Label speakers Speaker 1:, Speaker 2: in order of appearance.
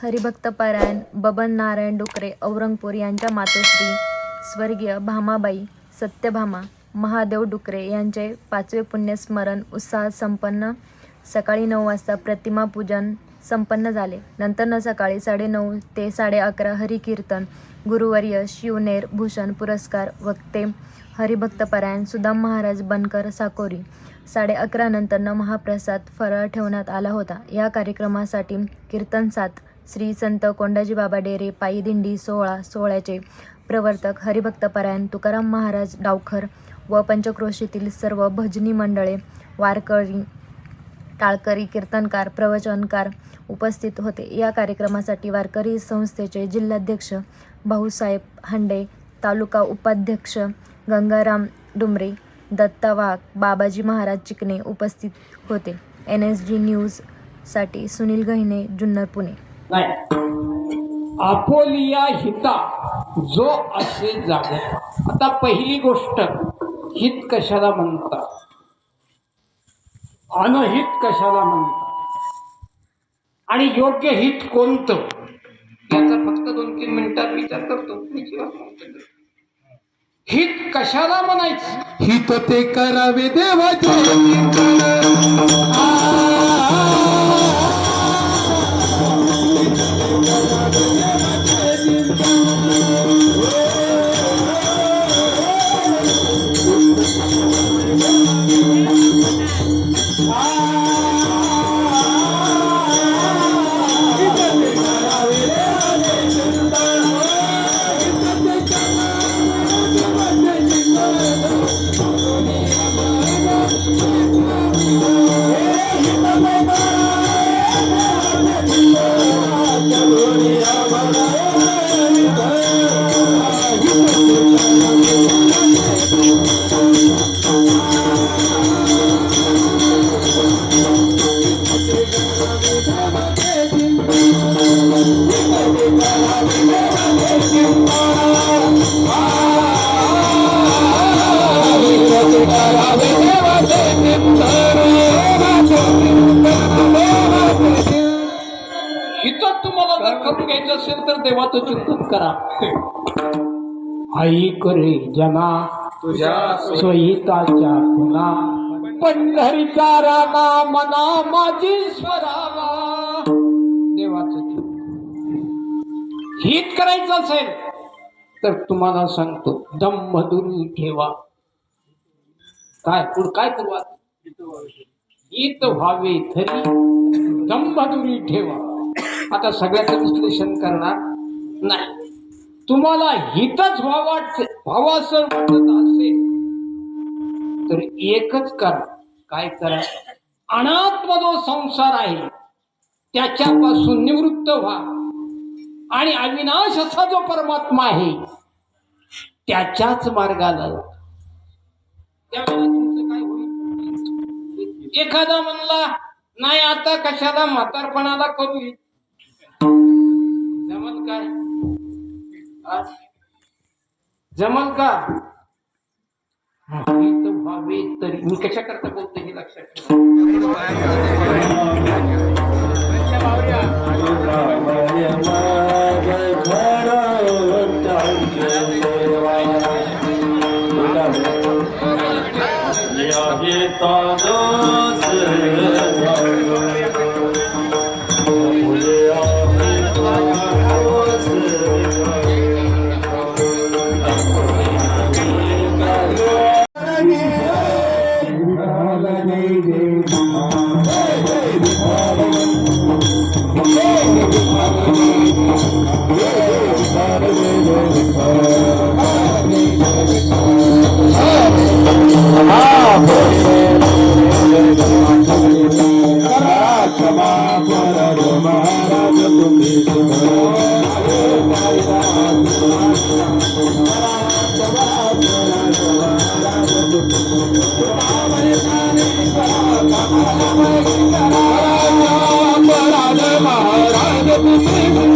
Speaker 1: हरिभक्तपरायण बबन नारायण डुकरे औरंगपूर यांच्या मातोश्री स्वर्गीय भामाबाई सत्यभामा महादेव डुकरे यांचे पाचवे पुण्यस्मरण उत्साहात संपन्न. सकाळी नऊ वाजता प्रतिमा पूजन संपन्न झाले. नंतर सकाळी साडेनऊ ते साडे अकरा हरिकीर्तन गुरुवर्य शिवनेर भूषण पुरस्कार वक्ते हरिभक्तपरायण सुदाम महाराज बनकर साकोरी. साडे अकरा नंतर महाप्रसाद फराळ ठेवण्यात आला होता. या कार्यक्रमासाठी कीर्तन सात श्री संत कोंडाजी बाबा डेरे पायी दिंडी सोहळा सोहळ्याचे प्रवर्तक हरिभक्त परायण तुकाराम महाराज डावखर व पंचक्रोशीतील सर्व भजनी मंडळे वारकरी टाळकरी कीर्तनकार प्रवचनकार उपस्थित होते. या कार्यक्रमासाठी वारकरी संस्थेचे जिल्हाध्यक्ष भाऊसाहेब हांडे तालुका उपाध्यक्ष गंगाराम डुमरे दत्ता वाघ बाबाजी महाराज चिकणे उपस्थित होते. एन एस जी न्यूजसाठी सुनील गहिने जुन्नर पुणे.
Speaker 2: नाही. आपोलिया हिता जो असे जागत आता पहिली गोष्ट हित कशाला म्हणतात? अनहित कशाला म्हणतात? आणि योग्य हित कोणतं? याचा फक्त दोन तीन मिनिटात विचार करतो. हित कशाला म्हणायचं?
Speaker 3: हित ते करावे देवाचे. कीर्तन
Speaker 2: हिथं तुम्हाला जर करून घ्यायचं असेल तर देवाचं चिंतन करा. आई करे जना
Speaker 3: तुझ्या
Speaker 2: स्वहिताच्या खुना पंढरीचा राणा मना माझी स्वरावा. देवाचं चिंतन. हित करायचं असेल तर तुम्हाला सांगतो दमधुरी ठेवा. काय पुढ काय करू हित व्हावे तरी दंबदुरी ठेवा. आता सगळ्याचं विश्लेषण करणार नाही. तुम्हाला हितच व्हावा असं वाटत असेल तर एकच करा. काय करा? अनात्म जो संसार आहे त्याच्यापासून निवृत्त व्हा. आणि अविनाश असा जो परमात्मा आहे त्याच्याच मार्गाला त्यावेळेला तुमचं काय होईल? एखादा म्हणला नाही आता कशाला म्हातारपणाला करू जमल काय हा? जमल का? व्हावे तरी मी कशा करता बोलतो हे लक्षात ठेवा. Oh, oh, oh, oh, oh.